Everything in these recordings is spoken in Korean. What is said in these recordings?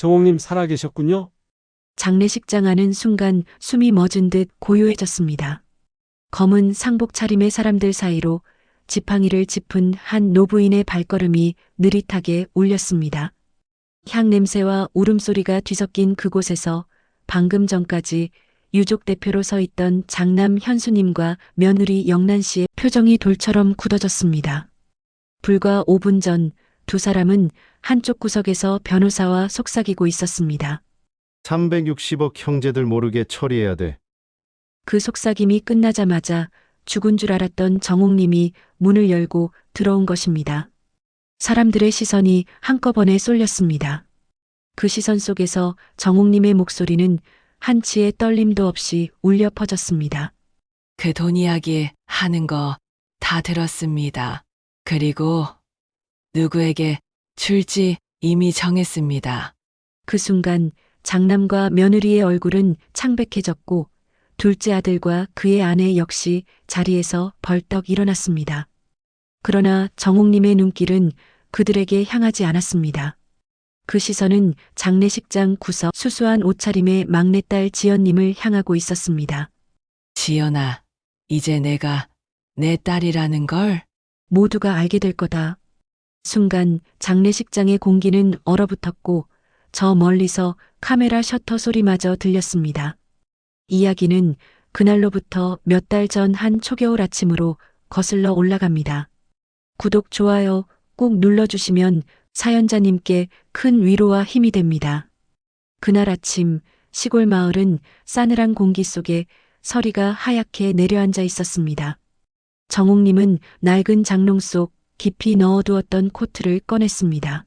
정옥님 살아계셨군요. 장례식장 안은 순간 숨이 멎은 듯 고요해졌습니다. 검은 상복 차림의 사람들 사이로 지팡이를 짚은 한 노부인의 발걸음이 느릿하게 울렸습니다. 향 냄새와 울음소리가 뒤섞인 그곳에서 방금 전까지 유족 대표로 서 있던 장남 현수님과 며느리 영란 씨의 표정이 돌처럼 굳어졌습니다. 불과 5분 전 두 사람은 한쪽 구석에서 변호사와 속삭이고 있었습니다. 360억 형제들 모르게 처리해야 돼. 그 속삭임이 끝나자마자 죽은 줄 알았던 정옥님이 문을 열고 들어온 것입니다. 사람들의 시선이 한꺼번에 쏠렸습니다. 그 시선 속에서 정옥님의 목소리는 한치의 떨림도 없이 울려 퍼졌습니다. 그 돈 이야기 하는 거 다 들었습니다. 그리고 누구에게 줄지 이미 정했습니다. 그 순간 장남과 며느리의 얼굴은 창백해졌고 둘째 아들과 그의 아내 역시 자리에서 벌떡 일어났습니다. 그러나 정옥님의 눈길은 그들에게 향하지 않았습니다. 그 시선은 장례식장 구석 수수한 옷차림의 막내딸 지연님을 향하고 있었습니다. 지연아, 이제 내가 내 딸이라는 걸 모두가 알게 될 거다. 순간 장례식장의 공기는 얼어붙었고 저 멀리서 카메라 셔터 소리마저 들렸습니다. 이야기는 그날로부터 몇 달 전 한 초겨울 아침으로 거슬러 올라갑니다. 구독, 좋아요 꼭 눌러주시면 사연자님께 큰 위로와 힘이 됩니다. 그날 아침 시골 마을은 싸늘한 공기 속에 서리가 하얗게 내려앉아 있었습니다. 정옥님은 낡은 장롱 속 깊이 넣어두었던 코트를 꺼냈습니다.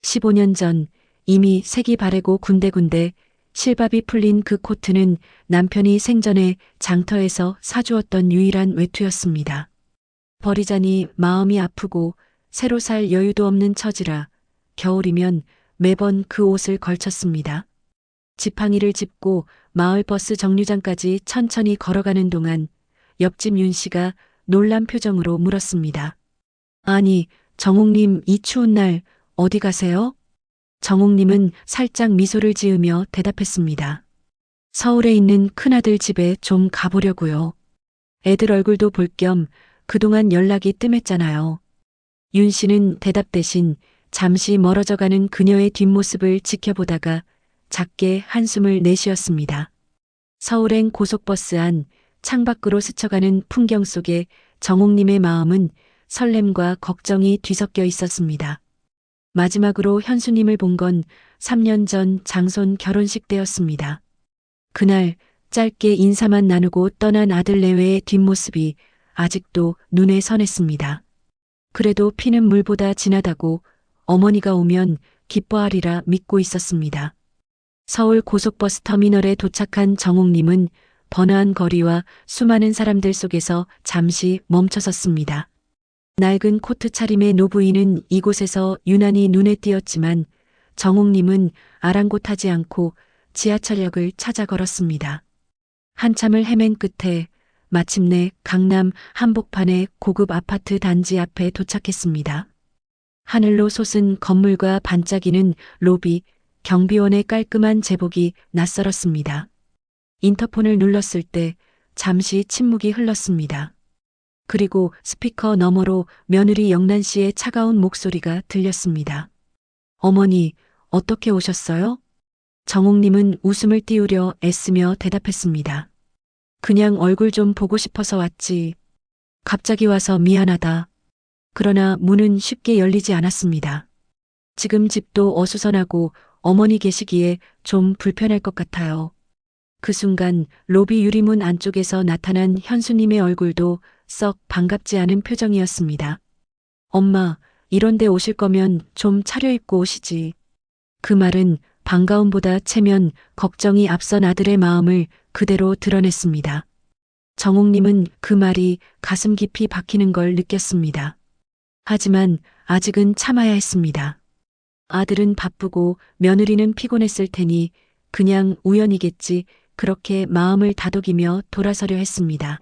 15년 전 이미 색이 바래고 군데군데 실밥이 풀린 그 코트는 남편이 생전에 장터에서 사주었던 유일한 외투였습니다. 버리자니 마음이 아프고 새로 살 여유도 없는 처지라 겨울이면 매번 그 옷을 걸쳤습니다. 지팡이를 짚고 마을 버스 정류장까지 천천히 걸어가는 동안 옆집 윤 씨가 놀란 표정으로 물었습니다. 아니, 정옥님 이 추운 날 어디 가세요? 정옥님은 살짝 미소를 지으며 대답했습니다. 서울에 있는 큰아들 집에 좀 가보려고요. 애들 얼굴도 볼 겸 그동안 연락이 뜸했잖아요. 윤 씨는 대답 대신 잠시 멀어져 가는 그녀의 뒷모습을 지켜보다가 작게 한숨을 내쉬었습니다. 서울행 고속버스 안 창밖으로 스쳐가는 풍경 속에 정옥님의 마음은 설렘과 걱정이 뒤섞여 있었습니다. 마지막으로 현수님을 본 건 3년 전 장손 결혼식 때였습니다. 그날 짧게 인사만 나누고 떠난 아들 내외의 뒷모습이 아직도 눈에 선했습니다. 그래도 피는 물보다 진하다고 어머니가 오면 기뻐하리라 믿고 있었습니다. 서울 고속버스 터미널에 도착한 정옥님은 번화한 거리와 수많은 사람들 속에서 잠시 멈춰섰습니다. 낡은 코트 차림의 노부인은 이곳에서 유난히 눈에 띄었지만 정옥님은 아랑곳하지 않고 지하철역을 찾아 걸었습니다. 한참을 헤맨 끝에 마침내 강남 한복판의 고급 아파트 단지 앞에 도착했습니다. 하늘로 솟은 건물과 반짝이는 로비, 경비원의 깔끔한 제복이 낯설었습니다. 인터폰을 눌렀을 때 잠시 침묵이 흘렀습니다. 그리고 스피커 너머로 며느리 영란 씨의 차가운 목소리가 들렸습니다. 어머니, 어떻게 오셨어요? 정옥님은 웃음을 띄우려 애쓰며 대답했습니다. 그냥 얼굴 좀 보고 싶어서 왔지. 갑자기 와서 미안하다. 그러나 문은 쉽게 열리지 않았습니다. 지금 집도 어수선하고 어머니 계시기에 좀 불편할 것 같아요. 그 순간 로비 유리문 안쪽에서 나타난 현수님의 얼굴도 썩 반갑지 않은 표정이었습니다. 엄마, 이런데 오실 거면 좀 차려입고 오시지. 그 말은 반가움보다 체면, 걱정이 앞선 아들의 마음을 그대로 드러냈습니다. 정옥님은 그 말이 가슴 깊이 박히는 걸 느꼈습니다. 하지만 아직은 참아야 했습니다. 아들은 바쁘고 며느리는 피곤했을 테니 그냥 우연이겠지 그렇게 마음을 다독이며 돌아서려 했습니다.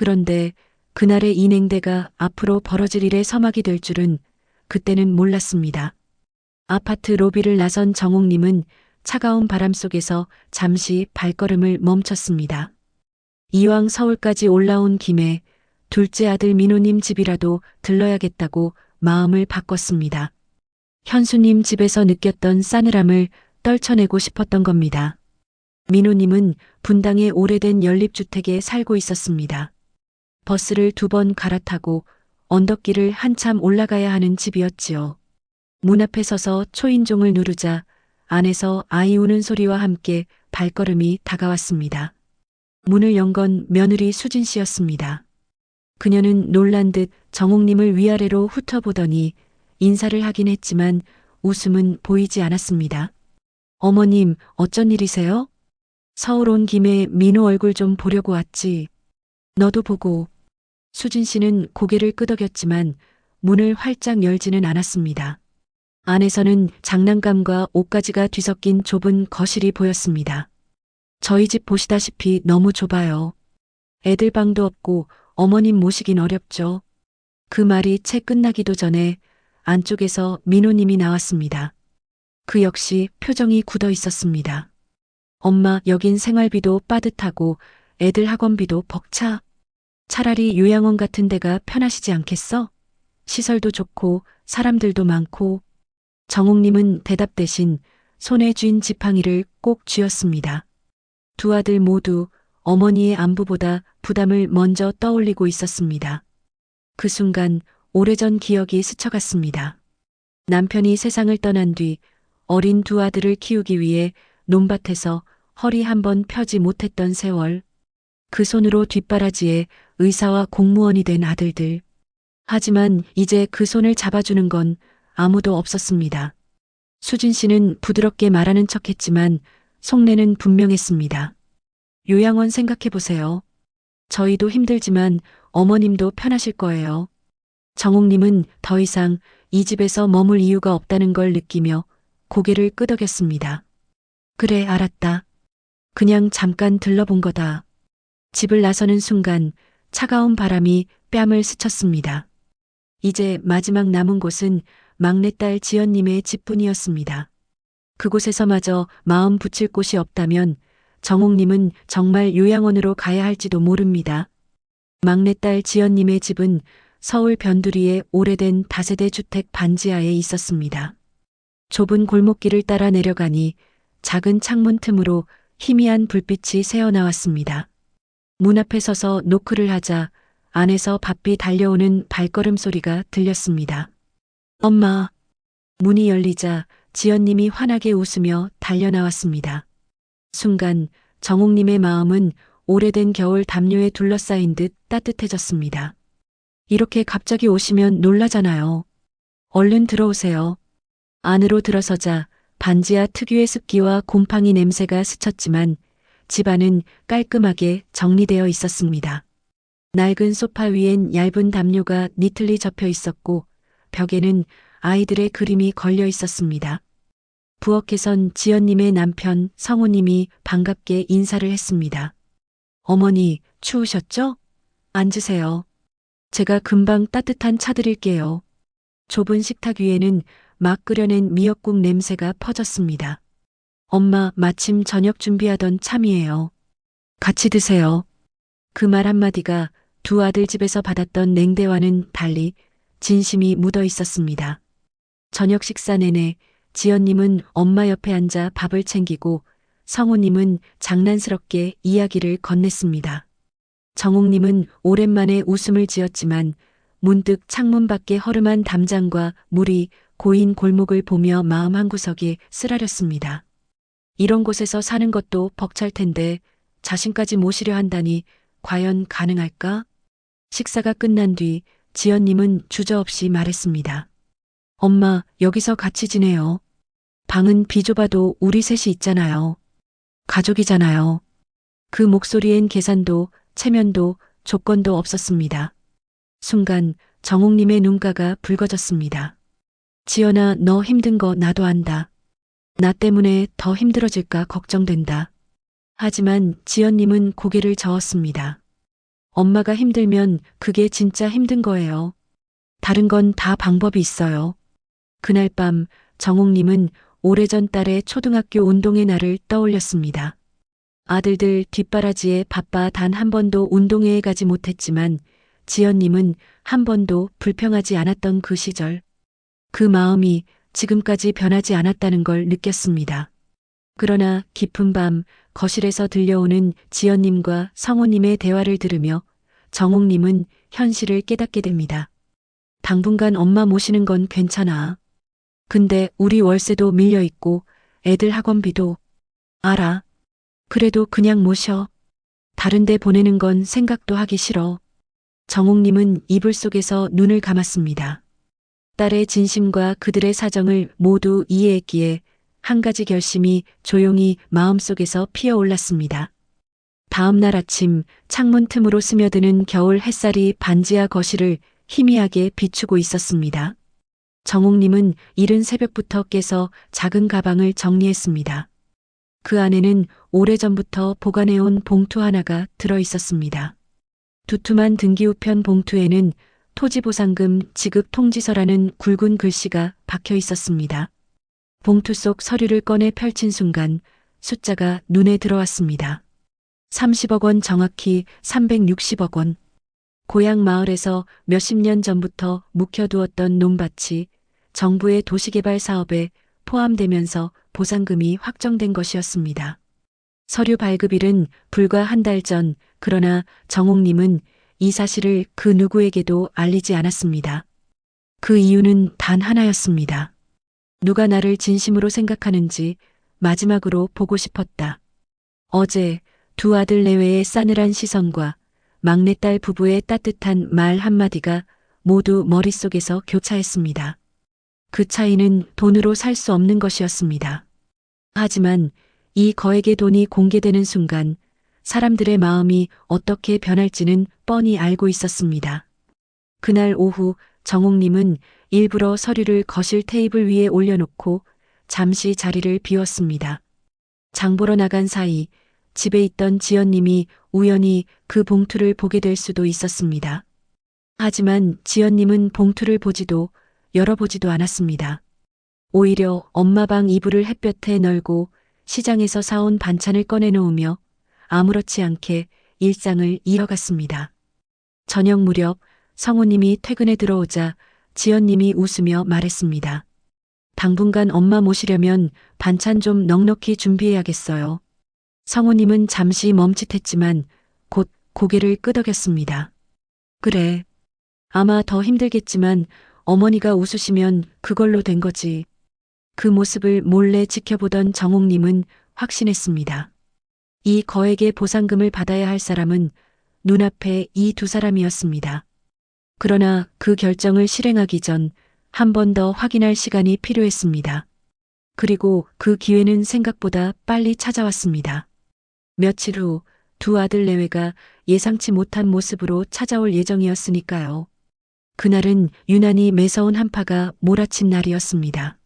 그런데 그날의 이 냉대가 앞으로 벌어질 일의 서막이 될 줄은 그때는 몰랐습니다. 아파트 로비를 나선 정옥님은 차가운 바람 속에서 잠시 발걸음을 멈췄습니다. 이왕 서울까지 올라온 김에 둘째 아들 민호님 집이라도 들러야겠다고 마음을 바꿨습니다. 현수님 집에서 느꼈던 싸늘함을 떨쳐내고 싶었던 겁니다. 민호님은 분당의 오래된 연립주택에 살고 있었습니다. 버스를 두 번 갈아타고 언덕길을 한참 올라가야 하는 집이었지요. 문 앞에 서서 초인종을 누르자 안에서 아이 우는 소리와 함께 발걸음이 다가왔습니다. 문을 연 건 며느리 수진 씨였습니다. 그녀는 놀란 듯 정옥님을 위아래로 훑어보더니 인사를 하긴 했지만 웃음은 보이지 않았습니다. 어머님, 어쩐 일이세요? 서울 온 김에 민호 얼굴 좀 보려고 왔지. 너도 보고. 수진 씨는 고개를 끄덕였지만 문을 활짝 열지는 않았습니다. 안에서는 장난감과 옷가지가 뒤섞인 좁은 거실이 보였습니다. 저희 집 보시다시피 너무 좁아요. 애들 방도 없고 어머님 모시긴 어렵죠. 그 말이 채 끝나기도 전에 안쪽에서 민호님이 나왔습니다. 그 역시 표정이 굳어 있었습니다. 엄마, 여긴 생활비도 빠듯하고 애들 학원비도 벅차. 차라리 요양원 같은 데가 편하시지 않겠어? 시설도 좋고 사람들도 많고. 정옥님은 대답 대신 손에 쥔 지팡이를 꼭 쥐었습니다. 두 아들 모두 어머니의 안부보다 부담을 먼저 떠올리고 있었습니다. 그 순간 오래전 기억이 스쳐갔습니다. 남편이 세상을 떠난 뒤 어린 두 아들을 키우기 위해 논밭에서 허리 한 번 펴지 못했던 세월. 그 손으로 뒷바라지에 의사와 공무원이 된 아들들. 하지만 이제 그 손을 잡아주는 건 아무도 없었습니다. 수진 씨는 부드럽게 말하는 척 했지만 속내는 분명했습니다. 요양원 생각해 보세요. 저희도 힘들지만 어머님도 편하실 거예요. 정옥님은 더 이상 이 집에서 머물 이유가 없다는 걸 느끼며 고개를 끄덕였습니다. 그래, 알았다. 그냥 잠깐 들러본 거다. 집을 나서는 순간 차가운 바람이 뺨을 스쳤습니다. 이제 마지막 남은 곳은 막내딸 지연님의 집뿐이었습니다. 그곳에서마저 마음 붙일 곳이 없다면 정옥님은 정말 요양원으로 가야 할지도 모릅니다. 막내딸 지연님의 집은 서울 변두리의 오래된 다세대 주택 반지하에 있었습니다. 좁은 골목길을 따라 내려가니 작은 창문 틈으로 희미한 불빛이 새어나왔습니다. 문 앞에 서서 노크를 하자 안에서 바삐 달려오는 발걸음 소리가 들렸습니다. 엄마. 문이 열리자 지연님이 환하게 웃으며 달려나왔습니다. 순간 정옥님의 마음은 오래된 겨울 담요에 둘러싸인 듯 따뜻해졌습니다. 이렇게 갑자기 오시면 놀라잖아요. 얼른 들어오세요. 안으로 들어서자 반지하 특유의 습기와 곰팡이 냄새가 스쳤지만 집안은 깔끔하게 정리되어 있었습니다. 낡은 소파 위엔 얇은 담요가 니틀리 접혀 있었고 벽에는 아이들의 그림이 걸려 있었습니다. 부엌에선 지연님의 남편 성우님이 반갑게 인사를 했습니다. 어머니, 추우셨죠? 앉으세요. 제가 금방 따뜻한 차 드릴게요. 좁은 식탁 위에는 막 끓여낸 미역국 냄새가 퍼졌습니다. 엄마 마침 저녁 준비하던 참이에요. 같이 드세요. 그 말 한마디가 두 아들 집에서 받았던 냉대와는 달리 진심이 묻어 있었습니다. 저녁 식사 내내 지연님은 엄마 옆에 앉아 밥을 챙기고 성우님은 장난스럽게 이야기를 건넸습니다. 정옥님은 오랜만에 웃음을 지었지만 문득 창문 밖에 허름한 담장과 물이 고인 골목을 보며 마음 한구석이 쓰라렸습니다. 이런 곳에서 사는 것도 벅찰 텐데 자신까지 모시려 한다니 과연 가능할까? 식사가 끝난 뒤 지연님은 주저없이 말했습니다. 엄마, 여기서 같이 지내요. 방은 비좁아도 우리 셋이 있잖아요. 가족이잖아요. 그 목소리엔 계산도, 체면도, 조건도 없었습니다. 순간 정옥님의 눈가가 붉어졌습니다. 지연아, 너 힘든 거 나도 안다. 나 때문에 더 힘들어질까 걱정된다. 하지만 지연님은 고개를 저었습니다. 엄마가 힘들면 그게 진짜 힘든 거예요. 다른 건 다 방법이 있어요. 그날 밤 정옥님은 오래전 딸의 초등학교 운동의 날을 떠올렸습니다. 아들들 뒷바라지에 바빠 단 한 번도 운동회에 가지 못했지만 지연님은 한 번도 불평하지 않았던 그 시절. 그 마음이 지금까지 변하지 않았다는 걸 느꼈습니다. 그러나 깊은 밤 거실에서 들려오는 지연님과 성우님의 대화를 들으며 정옥님은 현실을 깨닫게 됩니다. 당분간 엄마 모시는 건 괜찮아. 근데 우리 월세도 밀려 있고 애들 학원비도 알아. 그래도 그냥 모셔. 다른데 보내는 건 생각도 하기 싫어. 정옥님은 이불 속에서 눈을 감았습니다. 딸의 진심과 그들의 사정을 모두 이해했기에 한 가지 결심이 조용히 마음속에서 피어올랐습니다. 다음 날 아침 창문 틈으로 스며드는 겨울 햇살이 반지하 거실을 희미하게 비추고 있었습니다. 정옥님은 이른 새벽부터 깨서 작은 가방을 정리했습니다. 그 안에는 오래전부터 보관해온 봉투 하나가 들어 있었습니다. 두툼한 등기우편 봉투에는 토지보상금 지급 통지서라는 굵은 글씨가 박혀 있었습니다. 봉투 속 서류를 꺼내 펼친 순간 숫자가 눈에 들어왔습니다. 30억 원 정확히 360억 원. 고향 마을에서 몇십 년 전부터 묵혀두었던 논밭이 정부의 도시개발 사업에 포함되면서 보상금이 확정된 것이었습니다. 서류 발급일은 불과 한 달 전, 그러나 정옥님은 이 사실을 그 누구에게도 알리지 않았습니다. 그 이유는 단 하나였습니다. 누가 나를 진심으로 생각하는지 마지막으로 보고 싶었다. 어제 두 아들 내외의 싸늘한 시선과 막내딸 부부의 따뜻한 말 한마디가 모두 머릿속에서 교차했습니다. 그 차이는 돈으로 살 수 없는 것이었습니다. 하지만 이 거액의 돈이 공개되는 순간 사람들의 마음이 어떻게 변할지는 뻔히 알고 있었습니다. 그날 오후 정옥님은 일부러 서류를 거실 테이블 위에 올려놓고 잠시 자리를 비웠습니다. 장 보러 나간 사이 집에 있던 지연님이 우연히 그 봉투를 보게 될 수도 있었습니다. 하지만 지연님은 봉투를 보지도 열어보지도 않았습니다. 오히려 엄마 방 이불을 햇볕에 널고 시장에서 사온 반찬을 꺼내놓으며 아무렇지 않게 일상을 이어갔습니다. 저녁 무렵 성우님이 퇴근에 들어오자 지연님이 웃으며 말했습니다. 당분간 엄마 모시려면 반찬 좀 넉넉히 준비해야겠어요. 성우님은 잠시 멈칫했지만 곧 고개를 끄덕였습니다. 그래. 아마 더 힘들겠지만 어머니가 웃으시면 그걸로 된 거지. 그 모습을 몰래 지켜보던 정옥님은 확신했습니다. 이 거액의 보상금을 받아야 할 사람은 눈앞에 이 두 사람이었습니다. 그러나 그 결정을 실행하기 전 한 번 더 확인할 시간이 필요했습니다. 그리고 그 기회는 생각보다 빨리 찾아왔습니다. 며칠 후 두 아들 내외가 예상치 못한 모습으로 찾아올 예정이었으니까요. 그날은 유난히 매서운 한파가 몰아친 날이었습니다.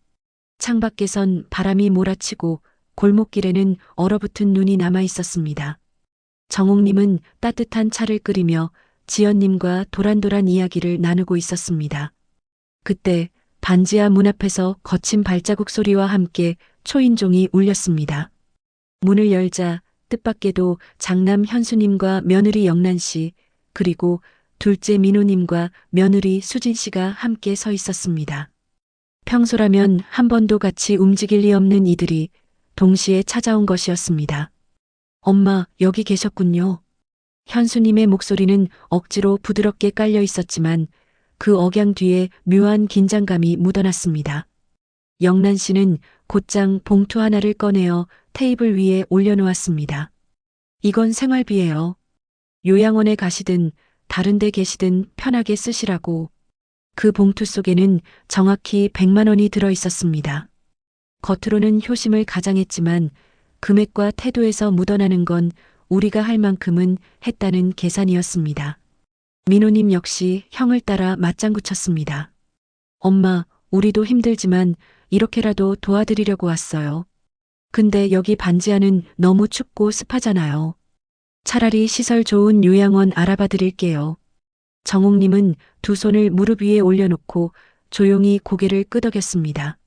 창밖에선 바람이 몰아치고 골목길에는 얼어붙은 눈이 남아 있었습니다. 정옥님은 따뜻한 차를 끓이며 지연님과 도란도란 이야기를 나누고 있었습니다. 그때 반지하 문 앞에서 거친 발자국 소리와 함께 초인종이 울렸습니다. 문을 열자 뜻밖에도 장남 현수님과 며느리 영란 씨, 그리고 둘째 민호님과 며느리 수진 씨가 함께 서 있었습니다. 평소라면 한 번도 같이 움직일 리 없는 이들이 동시에 찾아온 것이었습니다. 엄마, 여기 계셨군요. 현수님의 목소리는 억지로 부드럽게 깔려 있었지만 그 억양 뒤에 묘한 긴장감이 묻어났습니다. 영란 씨는 곧장 봉투 하나를 꺼내어 테이블 위에 올려놓았습니다. 이건 생활비예요. 요양원에 가시든 다른 데 계시든 편하게 쓰시라고. 그 봉투 속에는 정확히 100만 원이 들어 있었습니다. 겉으로는 효심을 가장했지만 금액과 태도에서 묻어나는 건 우리가 할 만큼은 했다는 계산이었습니다. 민호님 역시 형을 따라 맞장구 쳤습니다. 엄마, 우리도 힘들지만 이렇게라도 도와드리려고 왔어요. 근데 여기 반지하는 너무 춥고 습하잖아요. 차라리 시설 좋은 요양원 알아봐 드릴게요. 정옥님은 두 손을 무릎 위에 올려놓고 조용히 고개를 끄덕였습니다.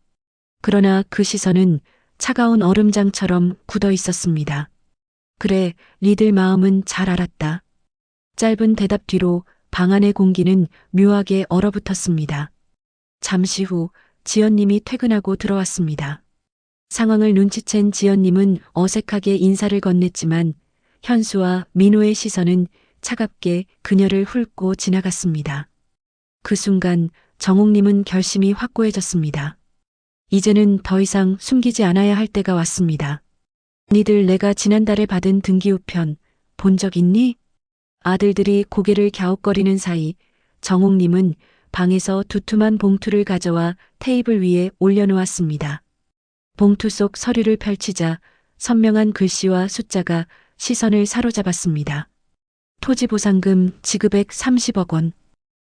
그러나 그 시선은 차가운 얼음장처럼 굳어 있었습니다. 그래, 리들 마음은 잘 알았다. 짧은 대답 뒤로 방 안의 공기는 묘하게 얼어붙었습니다. 잠시 후 지연님이 퇴근하고 들어왔습니다. 상황을 눈치챈 지연님은 어색하게 인사를 건넸지만 현수와 민호의 시선은 차갑게 그녀를 훑고 지나갔습니다. 그 순간 정옥님은 결심이 확고해졌습니다. 이제는 더 이상 숨기지 않아야 할 때가 왔습니다. 니들 내가 지난달에 받은 등기우편 본 적 있니? 아들들이 고개를 갸웃거리는 사이 정옥님은 방에서 두툼한 봉투를 가져와 테이블 위에 올려놓았습니다. 봉투 속 서류를 펼치자 선명한 글씨와 숫자가 시선을 사로잡았습니다. 토지보상금 지급액 30억 원.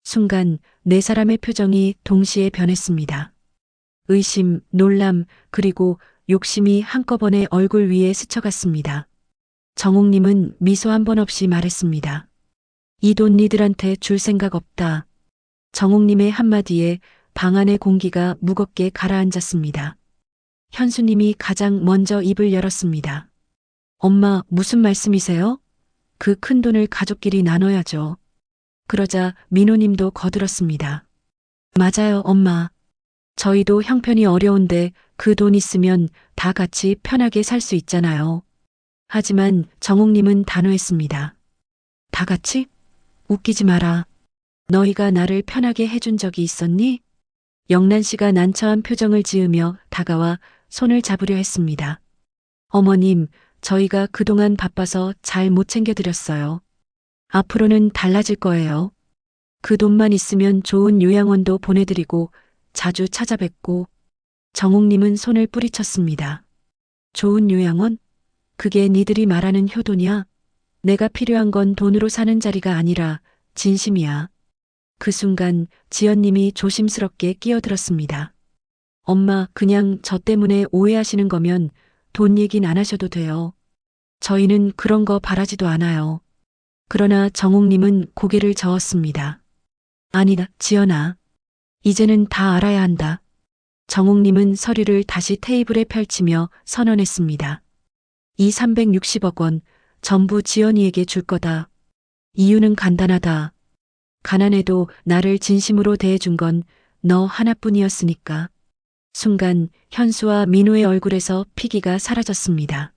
순간 네 사람의 표정이 동시에 변했습니다. 의심, 놀람, 그리고 욕심이 한꺼번에 얼굴 위에 스쳐갔습니다. 정옥님은 미소 한 번 없이 말했습니다. 이 돈 니들한테 줄 생각 없다. 정옥님의 한마디에 방 안의 공기가 무겁게 가라앉았습니다. 현수님이 가장 먼저 입을 열었습니다. 엄마, 무슨 말씀이세요? 그 큰 돈을 가족끼리 나눠야죠. 그러자 민호님도 거들었습니다. 맞아요, 엄마. 저희도 형편이 어려운데 그 돈 있으면 다 같이 편하게 살 수 있잖아요. 하지만 정옥님은 단호했습니다. 다 같이? 웃기지 마라. 너희가 나를 편하게 해준 적이 있었니? 영란 씨가 난처한 표정을 지으며 다가와 손을 잡으려 했습니다. 어머님, 저희가 그동안 바빠서 잘 못 챙겨드렸어요. 앞으로는 달라질 거예요. 그 돈만 있으면 좋은 요양원도 보내드리고 자주 찾아뵙고 정옥님은 손을 뿌리쳤습니다. 좋은 요양원? 그게 니들이 말하는 효도냐? 내가 필요한 건 돈으로 사는 자리가 아니라 진심이야. 그 순간 지연님이 조심스럽게 끼어들었습니다. 엄마, 그냥 저 때문에 오해하시는 거면 돈 얘긴 안 하셔도 돼요. 저희는 그런 거 바라지도 않아요. 그러나 정옥님은 고개를 저었습니다. 아니다, 지연아. 이제는 다 알아야 한다. 정옥님은 서류를 다시 테이블에 펼치며 선언했습니다. 이 360억 원 전부 지연이에게 줄 거다. 이유는 간단하다. 가난해도 나를 진심으로 대해준 건 너 하나뿐이었으니까. 순간 현수와 민호의 얼굴에서 피기가 사라졌습니다.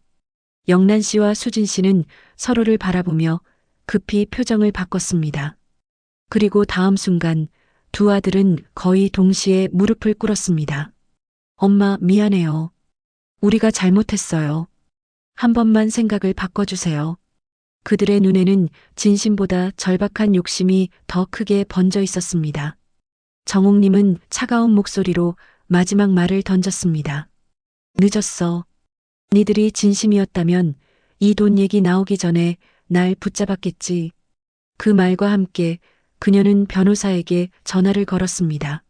영란 씨와 수진 씨는 서로를 바라보며 급히 표정을 바꿨습니다. 그리고 다음 순간 두 아들은 거의 동시에 무릎을 꿇었습니다. 엄마, 미안해요. 우리가 잘못했어요. 한 번만 생각을 바꿔주세요. 그들의 눈에는 진심보다 절박한 욕심이 더 크게 번져 있었습니다. 정옥님은 차가운 목소리로 마지막 말을 던졌습니다. 늦었어. 니들이 진심이었다면 이 돈 얘기 나오기 전에 날 붙잡았겠지. 그 말과 함께 그녀는 변호사에게 전화를 걸었습니다.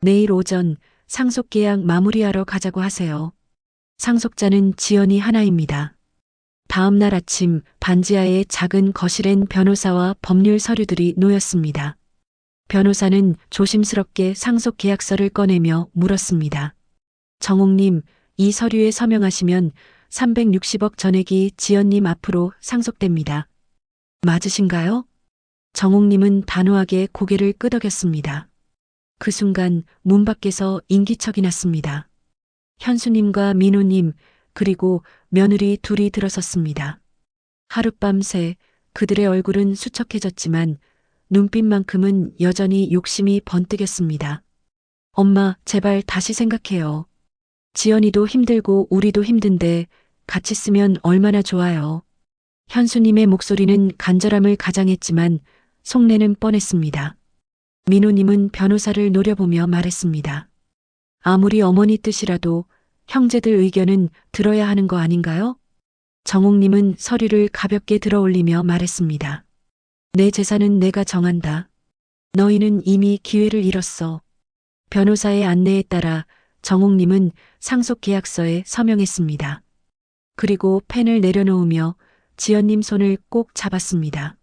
내일 오전 상속 계약 마무리하러 가자고 하세요. 상속자는 지연이 하나입니다. 다음 날 아침 반지하의 작은 거실엔 변호사와 법률 서류들이 놓였습니다. 변호사는 조심스럽게 상속 계약서를 꺼내며 물었습니다. 정옥님, 이 서류에 서명하시면 360억 전액이 지연님 앞으로 상속됩니다. 맞으신가요? 정옥님은 단호하게 고개를 끄덕였습니다. 그 순간 문 밖에서 인기척이 났습니다. 현수님과 민호님, 그리고 며느리 둘이 들어섰습니다. 하룻밤새 그들의 얼굴은 수척해졌지만 눈빛만큼은 여전히 욕심이 번뜩였습니다. 엄마, 제발 다시 생각해요. 지연이도 힘들고 우리도 힘든데 같이 쓰면 얼마나 좋아요. 현수님의 목소리는 간절함을 가장했지만 속내는 뻔했습니다. 민호님은 변호사를 노려보며 말했습니다. 아무리 어머니 뜻이라도 형제들 의견은 들어야 하는 거 아닌가요? 정옥님은 서류를 가볍게 들어 올리며 말했습니다. 내 재산은 내가 정한다. 너희는 이미 기회를 잃었어. 변호사의 안내에 따라 정옥님은 상속계약서에 서명했습니다. 그리고 펜을 내려놓으며 지연님 손을 꼭 잡았습니다.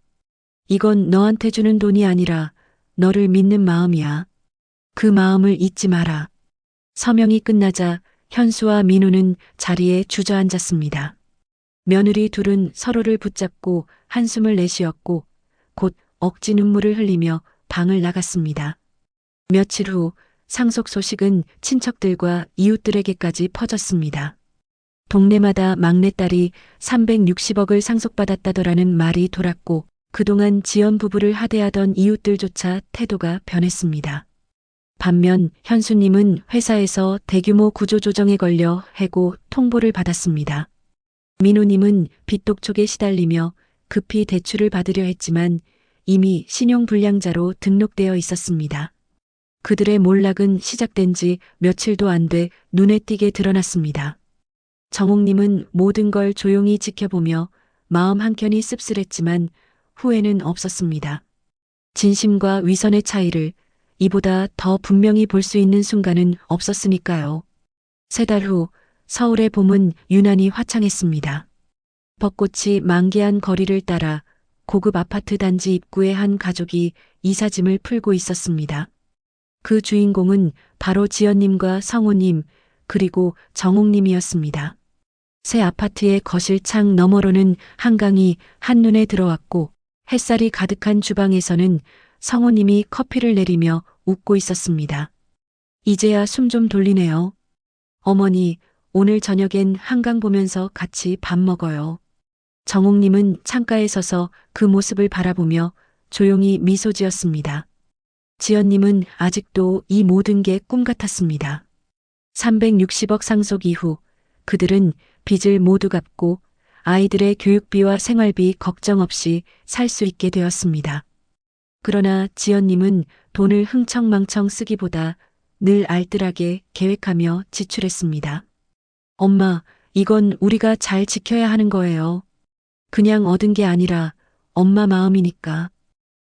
이건 너한테 주는 돈이 아니라 너를 믿는 마음이야. 그 마음을 잊지 마라. 서명이 끝나자 현수와 민우는 자리에 주저앉았습니다. 며느리 둘은 서로를 붙잡고 한숨을 내쉬었고 곧 억지 눈물을 흘리며 방을 나갔습니다. 며칠 후 상속 소식은 친척들과 이웃들에게까지 퍼졌습니다. 동네마다 막내딸이 360억을 상속받았다더라는 말이 돌았고 그동안 지연 부부를 하대하던 이웃들조차 태도가 변했습니다. 반면 현수님은 회사에서 대규모 구조조정에 걸려 해고 통보를 받았습니다. 민호님은 빚독촉에 시달리며 급히 대출을 받으려 했지만 이미 신용불량자로 등록되어 있었습니다. 그들의 몰락은 시작된 지 며칠도 안 돼 눈에 띄게 드러났습니다. 정옥님은 모든 걸 조용히 지켜보며 마음 한켠이 씁쓸했지만 후회는 없었습니다. 진심과 위선의 차이를 이보다 더 분명히 볼 수 있는 순간은 없었으니까요. 세 달 후 서울의 봄은 유난히 화창했습니다. 벚꽃이 만개한 거리를 따라 고급 아파트 단지 입구에 한 가족이 이사짐을 풀고 있었습니다. 그 주인공은 바로 지연님과 성우님, 그리고 정옥님이었습니다. 새 아파트의 거실 창 너머로는 한강이 한눈에 들어왔고 햇살이 가득한 주방에서는 성우님이 커피를 내리며 웃고 있었습니다. 이제야 숨 좀 돌리네요. 어머니, 오늘 저녁엔 한강 보면서 같이 밥 먹어요. 정옥님은 창가에 서서 그 모습을 바라보며 조용히 미소 지었습니다. 지연님은 아직도 이 모든 게 꿈 같았습니다. 360억 상속 이후 그들은 빚을 모두 갚고 아이들의 교육비와 생활비 걱정 없이 살 수 있게 되었습니다. 그러나 지연님은 돈을 흥청망청 쓰기보다 늘 알뜰하게 계획하며 지출했습니다. 엄마, 이건 우리가 잘 지켜야 하는 거예요. 그냥 얻은 게 아니라 엄마 마음이니까.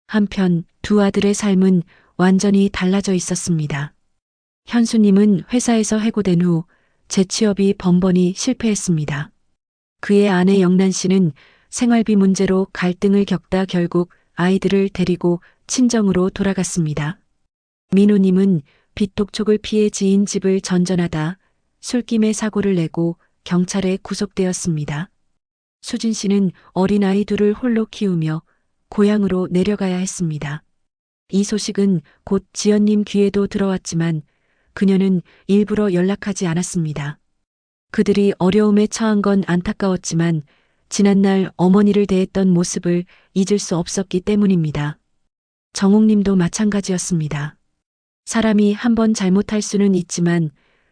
한편 두 아들의 삶은 완전히 달라져 있었습니다. 현수님은 회사에서 해고된 후 재취업이 번번이 실패했습니다. 그의 아내 영란 씨는 생활비 문제로 갈등을 겪다 결국 아이들을 데리고 친정으로 돌아갔습니다. 민호님은 빚독촉을 피해 지인 집을 전전하다 술김에 사고를 내고 경찰에 구속되었습니다. 수진 씨는 어린아이 둘을 홀로 키우며 고향으로 내려가야 했습니다. 이 소식은 곧 지연님 귀에도 들어왔지만 그녀는 일부러 연락하지 않았습니다. 그들이 어려움에 처한 건 안타까웠지만 지난날 어머니를 대했던 모습을 잊을 수 없었기 때문입니다. 정옥님도 마찬가지였습니다. 사람이 한번 잘못할 수는 있지만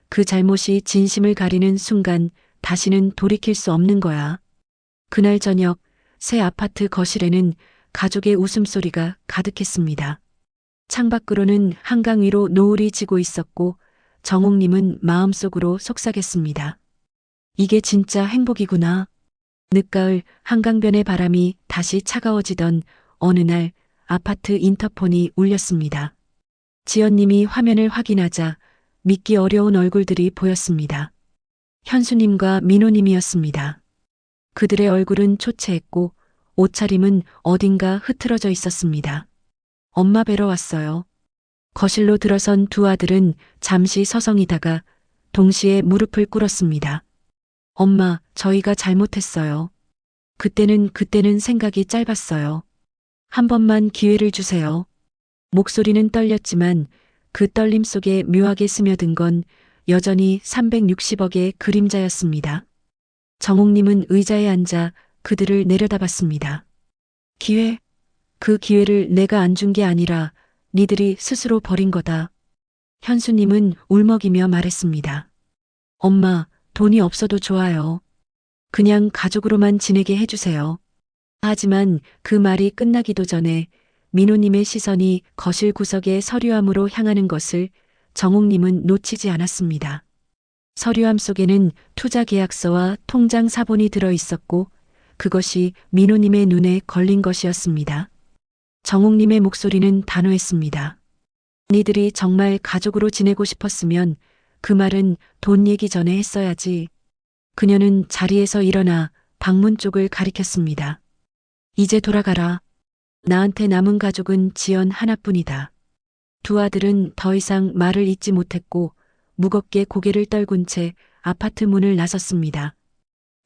그 잘못이 진심을 가리는 순간 다시는 돌이킬 수 없는 거야. 그날 저녁 새 아파트 거실에는 가족의 웃음소리가 가득했습니다. 창밖으로는 한강 위로 노을이 지고 있었고 정옥님은 마음속으로 속삭였습니다. 이게 진짜 행복이구나. 늦가을 한강변의 바람이 다시 차가워지던 어느 날 아파트 인터폰이 울렸습니다. 지연님이 화면을 확인하자 믿기 어려운 얼굴들이 보였습니다. 현수님과 민호님이었습니다. 그들의 얼굴은 초췌했고 옷차림은 어딘가 흐트러져 있었습니다. 엄마 뵈러 왔어요. 거실로 들어선 두 아들은 잠시 서성이다가 동시에 무릎을 꿇었습니다. 엄마, 저희가 잘못했어요. 그때는 그때는 생각이 짧았어요. 한 번만 기회를 주세요. 목소리는 떨렸지만 그 떨림 속에 묘하게 스며든 건 여전히 360억의 그림자였습니다. 정옥님은 의자에 앉아 그들을 내려다봤습니다. 기회? 그 기회를 내가 안 준 게 아니라 니들이 스스로 버린 거다. 현수님은 울먹이며 말했습니다. 엄마, 돈이 없어도 좋아요. 그냥 가족으로만 지내게 해주세요. 하지만 그 말이 끝나기도 전에 민호님의 시선이 거실 구석의 서류함으로 향하는 것을 정옥님은 놓치지 않았습니다. 서류함 속에는 투자 계약서와 통장 사본이 들어 있었고 그것이 민호님의 눈에 걸린 것이었습니다. 정옥님의 목소리는 단호했습니다. 니들이 정말 가족으로 지내고 싶었으면 그 말은 돈 얘기 전에 했어야지. 그녀는 자리에서 일어나 방문 쪽을 가리켰습니다. 이제 돌아가라. 나한테 남은 가족은 지연 하나뿐이다. 두 아들은 더 이상 말을 잇지 못했고 무겁게 고개를 떨군 채 아파트 문을 나섰습니다.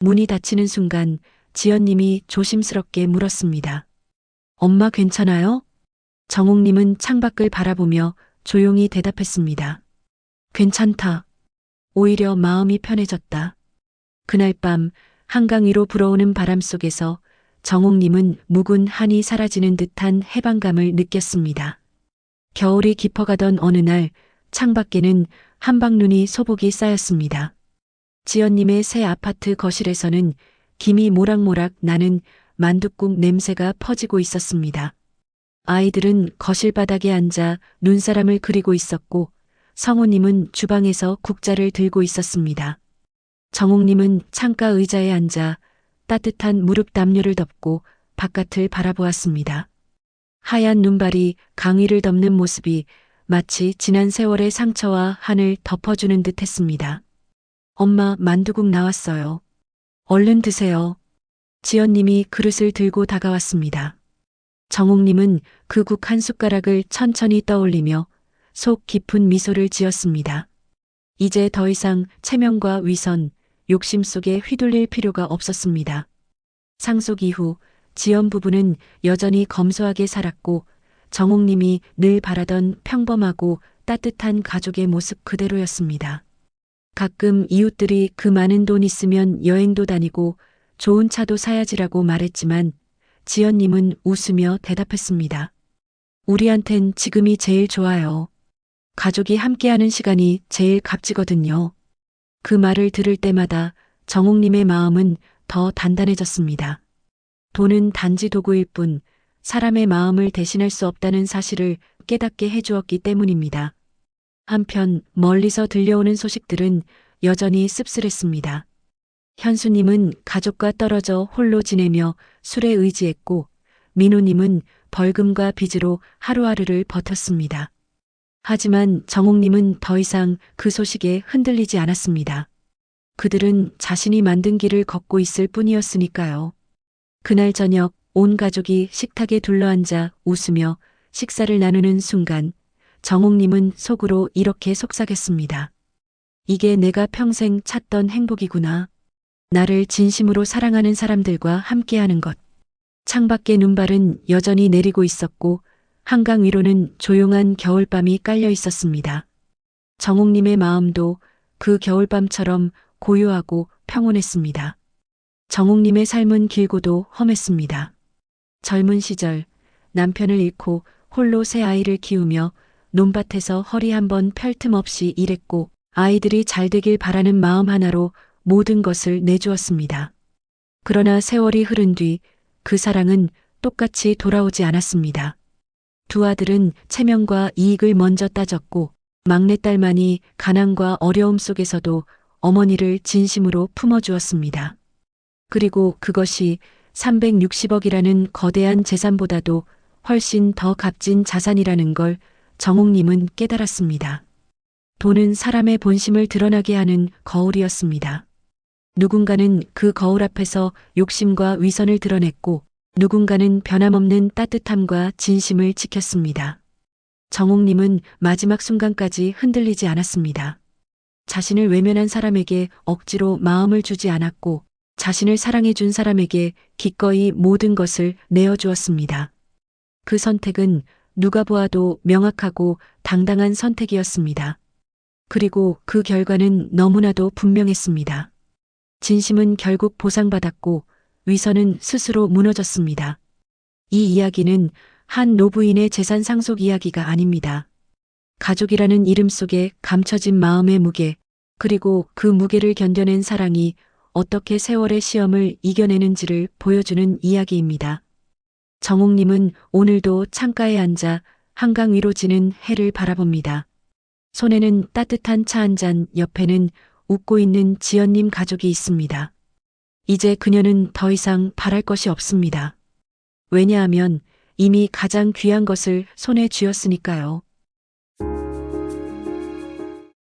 문이 닫히는 순간 지연님이 조심스럽게 물었습니다. 엄마 괜찮아요? 정옥님은 창밖을 바라보며 조용히 대답했습니다. 괜찮다. 오히려 마음이 편해졌다. 그날 밤 한강 위로 불어오는 바람 속에서 정옥님은 묵은 한이 사라지는 듯한 해방감을 느꼈습니다. 겨울이 깊어가던 어느 날 창밖에는 한방눈이 소복이 쌓였습니다. 지연님의 새 아파트 거실에서는 김이 모락모락 나는 만둣국 냄새가 퍼지고 있었습니다. 아이들은 거실 바닥에 앉아 눈사람을 그리고 있었고 성우님은 주방에서 국자를 들고 있었습니다. 정옥님은 창가 의자에 앉아 따뜻한 무릎 담요를 덮고 바깥을 바라보았습니다. 하얀 눈발이 강위를 덮는 모습이 마치 지난 세월의 상처와 한을 덮어주는 듯 했습니다. 엄마 만두국 나왔어요. 얼른 드세요. 지연님이 그릇을 들고 다가왔습니다. 정옥님은 그 국 한 숟가락을 천천히 떠올리며 속 깊은 미소를 지었습니다. 이제 더 이상 체면과 위선, 욕심 속에 휘둘릴 필요가 없었습니다. 상속 이후 지연 부부는 여전히 검소하게 살았고 정옥님이 늘 바라던 평범하고 따뜻한 가족의 모습 그대로였습니다. 가끔 이웃들이 그 많은 돈 있으면 여행도 다니고 좋은 차도 사야지라고 말했지만 지연님은 웃으며 대답했습니다. 우리한텐 지금이 제일 좋아요. 가족이 함께하는 시간이 제일 값지거든요. 그 말을 들을 때마다 정옥님의 마음은 더 단단해졌습니다. 돈은 단지 도구일 뿐 사람의 마음을 대신할 수 없다는 사실을 깨닫게 해주었기 때문입니다. 한편 멀리서 들려오는 소식들은 여전히 씁쓸했습니다. 현수님은 가족과 떨어져 홀로 지내며 술에 의지했고 민호님은 벌금과 빚으로 하루하루를 버텼습니다. 하지만 정옥님은 더 이상 그 소식에 흔들리지 않았습니다. 그들은 자신이 만든 길을 걷고 있을 뿐이었으니까요. 그날 저녁 온 가족이 식탁에 둘러앉아 웃으며 식사를 나누는 순간 정옥님은 속으로 이렇게 속삭였습니다. 이게 내가 평생 찾던 행복이구나. 나를 진심으로 사랑하는 사람들과 함께하는 것. 창밖의 눈발은 여전히 내리고 있었고 한강 위로는 조용한 겨울밤이 깔려 있었습니다. 정옥님의 마음도 그 겨울밤처럼 고요하고 평온했습니다. 정옥님의 삶은 길고도 험했습니다. 젊은 시절 남편을 잃고 홀로 새 아이를 키우며 논밭에서 허리 한 번 펼 틈 없이 일했고 아이들이 잘 되길 바라는 마음 하나로 모든 것을 내주었습니다. 그러나 세월이 흐른 뒤 그 사랑은 똑같이 돌아오지 않았습니다. 두 아들은 체면과 이익을 먼저 따졌고 막내딸만이 가난과 어려움 속에서도 어머니를 진심으로 품어주었습니다. 그리고 그것이 360억이라는 거대한 재산보다도 훨씬 더 값진 자산이라는 걸 정옥님은 깨달았습니다. 돈은 사람의 본심을 드러나게 하는 거울이었습니다. 누군가는 그 거울 앞에서 욕심과 위선을 드러냈고 누군가는 변함없는 따뜻함과 진심을 지켰습니다. 정옥님은 마지막 순간까지 흔들리지 않았습니다. 자신을 외면한 사람에게 억지로 마음을 주지 않았고 자신을 사랑해준 사람에게 기꺼이 모든 것을 내어주었습니다. 그 선택은 누가 보아도 명확하고 당당한 선택이었습니다. 그리고 그 결과는 너무나도 분명했습니다. 진심은 결국 보상받았고 위선은 스스로 무너졌습니다. 이 이야기는 한 노부인의 재산 상속 이야기가 아닙니다. 가족이라는 이름 속에 감춰진 마음의 무게, 그리고 그 무게를 견뎌낸 사랑이 어떻게 세월의 시험을 이겨내는지를 보여주는 이야기입니다. 정옥님은 오늘도 창가에 앉아 한강 위로 지는 해를 바라봅니다. 손에는 따뜻한 차 한 잔, 옆에는 웃고 있는 지연님 가족이 있습니다. 이제 그녀는 더 이상 바랄 것이 없습니다. 왜냐하면 이미 가장 귀한 것을 손에 쥐었으니까요.